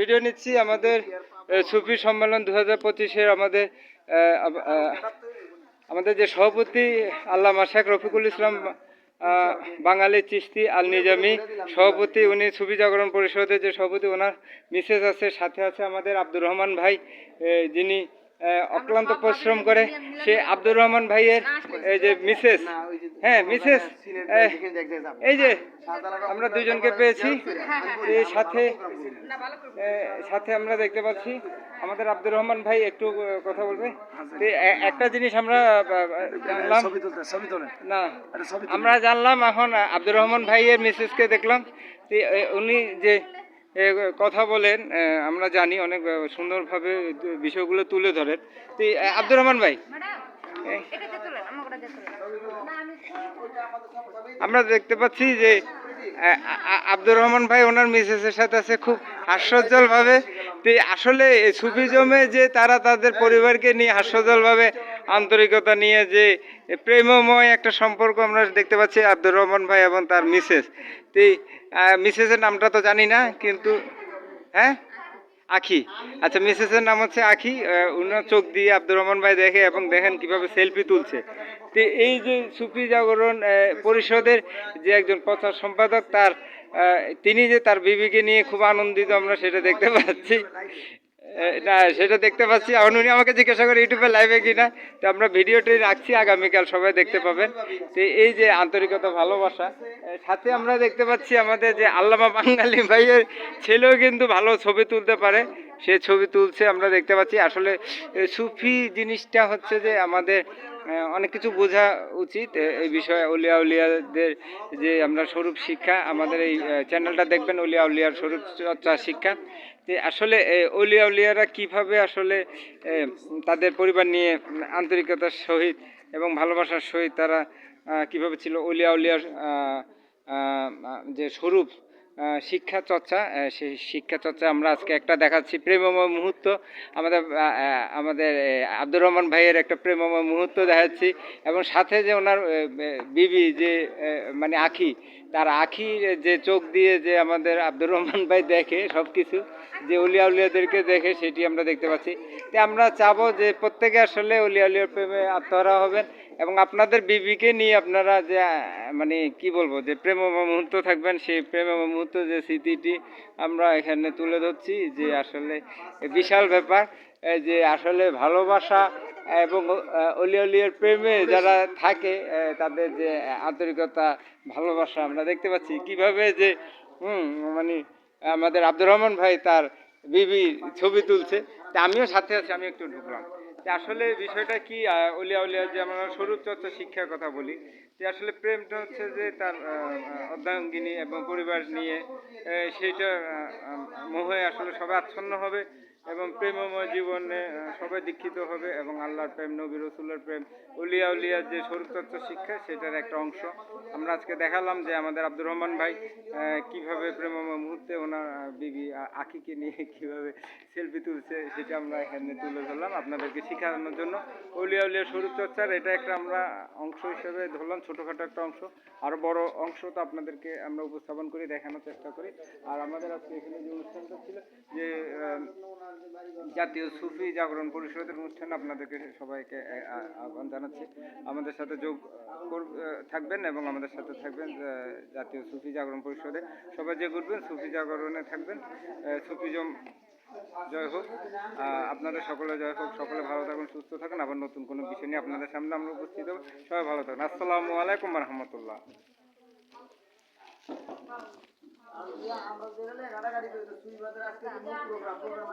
Video নিচ্ছি, আমাদের সুফি সম্মেলন দু হাজার পঁচিশের আমাদের আমাদের যে সভাপতি আল্লামা শেখ রফিকুল ইসলাম বাঙালি চিস্তি আল নিজামি সভাপতি, উনি সুফি জাগরণ পরিষদের যে সভাপতি, ওনার মিসেস আছে, সাথে আছে আমাদের আব্দুর রহমান ভাই যিনি অক্লান্ত পরিশ্রম করে সে আব্দুর রহমান ভাইয়ের এই যে মিসেস হ্যাঁ মিসেস এই যে আমরা দুজনকে পেয়েছি এই সাথে সাথে আমরা দেখতে পাচ্ছি আমাদের আব্দুর রহমান ভাই একটু কথা বলবে? তো একটা জিনিস আমরা জানলাম। না আমরা জানলাম এখন আব্দুর রহমান ভাইয়ের মিসেসকে দেখলাম। উনি যে কথা বলেন আমরা জানি অনেক সুন্দরভাবে বিষয়গুলো তুলে ধরেন। তো আব্দুর রহমান ভাই। আমরা দেখতে পাচ্ছি যে আব্দুর রহমান ভাই, ওনার মিসেসের সাথে আছে খুব হাস্যোজ্জ্বল ভাবে তো আসলে সুফিজমে যে তারা তাদের পরিবারকে নিয়ে হাস্যোজ্জ্বল ভাবে আন্তরিকতা নিয়ে যে প্রেমময় একটা সম্পর্ক আমরা দেখতে পাচ্ছি আব্দুর রহমান ভাই এবং তার মিসেস। তো মিসেসের নামটা তো জানি না, কিন্তু হ্যাঁ? আখি। আচ্ছা মিসেসের নাম হচ্ছে আখি। উনার চোখ দিয়ে আব্দুর রহমান ভাই দেখে এবং দেখেন কীভাবে সেলফি তুলছে। তো এই যে সুফি জাগরণ পরিষদের যে একজন প্রচার সম্পাদক, তার তিনি যে তার বিবিকে নিয়ে খুব আনন্দিত আমরা সেটা দেখতে পাচ্ছি। না, সেটা দেখতে পাচ্ছি। এখন উনি আমাকে জিজ্ঞাসা করে, ইউটিউবে লাইভে কিনা? তো আমরা ভিডিওটি রাখছি, আগামীকাল সবাই দেখতে পাবেন। তো এই যে আন্তরিকতা, ভালোবাসা সাথে আমরা দেখতে পাচ্ছি আমাদের যে আল্লামা বাঙালি ভাইয়ের ছেলেও কিন্তু ভালো ছবি তুলতে পারে। সে ছবি তুলছে, আমরা দেখতে পাচ্ছি। আসলে সুফি জিনিসটা হচ্ছে যে আমাদের অনেক কিছু বোঝা উচিত। এই বিষয়ে উলিয়া উলিয়াদের যে আমরা স্বরূপ শিক্ষা আমাদের এই চ্যানেলটা দেখবেন উলিয়া উলিয়ার স্বরূপ চর্চা শিক্ষা। যে আসলে এ, উলিয়া উলিয়ারা কীভাবে আসলে তাদের পরিবার নিয়ে আন্তরিকতার সহিত এবং ভালোবাসার সহিত তারা কীভাবে ছিল উলিয়া উলিয়ার যে স্বরূপ শিক্ষা চর্চা সেই শিক্ষা চর্চা আমরা আজকে একটা দেখাচ্ছি প্রেমময় মুহূর্ত। আমাদের আমাদের আব্দুর রহমান ভাইয়ের একটা প্রেমময় মুহূর্ত দেখাচ্ছি এবং সাথে যে ওনার বিবি যে মানে আখি, তার আখির যে চোখ দিয়ে যে আমাদের আব্দুর রহমান ভাই দেখে সব কিছু যে উলিয়া উলিয়াদেরকে দেখে সেটি আমরা দেখতে পাচ্ছি। তো আমরা চাবো যে প্রত্যেকে আসলে উলিয়া উলিয়ার প্রেমে আত্মহারা হবেন। এবং আপনাদের বিবিকে নিয়ে আপনারা যে মানে কি বলব যে প্রেমময় মুহূর্ত থাকবেন সেই প্রেমময় মুহূর্ত যে স্মৃতিটি আমরা এখানে তুলে ধরছি যে আসলে বিশাল ব্যাপার যে আসলে ভালোবাসা এবং আহ, অলি অলিয়ার প্রেমে যারা থাকে তাদের যে আন্তরিকতা ভালোবাসা আমরা দেখতে পাচ্ছি। কীভাবে যে হুম মানে আমাদের আব্দুর রহমান ভাই তার বিবি ছবি তুলছে তা আমিও সাথে আছি আমি একটু ঢুকলাম। আসলে বিষয়টা কি উলিয়া উলিয়া যে আমরা স্বরূপ চর্চা শিক্ষার কথা বলি, যে আসলে প্রেমটা হচ্ছে যে তার অর্ধাঙ্গিনী এবং পরিবার নিয়ে সেইটা মোহে আসলে সবাই আচ্ছন্ন হবে। এবং প্রেমময় জীবনে সবাই দীক্ষিত হবে এবং আল্লাহর প্রেম, নবী রসুলের প্রেম, উলিয়া উলিয়ার যে স্বরূপতত্ত্ব শিক্ষা, সেটার একটা অংশ। আমরা আজকে দেখালাম যে আমাদের আব্দুর রহমান ভাই কীভাবে প্রেমময় মুহূর্তে ওনার বিবি আখিকে নিয়ে কীভাবে সেলফি তুলছে, সেটা আমরা এখানে তুলে ধরলাম আপনাদেরকে শেখানোর জন্য। উলিয়া উলিয়া স্বরূপ চর্চার এটা একটা আমরা অংশ হিসেবে ধরলাম, ছোটোখাটো একটা অংশ। আরও বড় অংশ তো আপনাদেরকে আমরা উপস্থাপন করি দেখানোর চেষ্টা করি। আর আমাদের আজকে এখানে যে অনুষ্ঠানটা ছিল, যে জাতীয় সুফি জাগরণ পরিষদের অনুষ্ঠানে আপনাদেরকে সবাইকে আহ, আহ, আহ্বান জানাচ্ছি। আমাদের সাথে যোগ থাকবেন এবং আমাদের সাথে থাকবেন জাতীয় সুফি জাগরণ পরিষদে। সবাই যে করবেন সুফি জাগরণে থাকবেন। সুফিজম জয় হোক। আপনাদের সকলে জয় হোক। সকলে ভালো থাকুন সুস্থ থাকুন। আবার নতুন কোনো বিষয় নিয়ে আপনাদের সামনে আমরা উপস্থিত হব। সবাই ভালো থাকুন। আসসালামু আলাইকুম রহমতুল্লাহ আমরা যেখানে করি তো সুই বাজার আজকে প্রোগ্রাম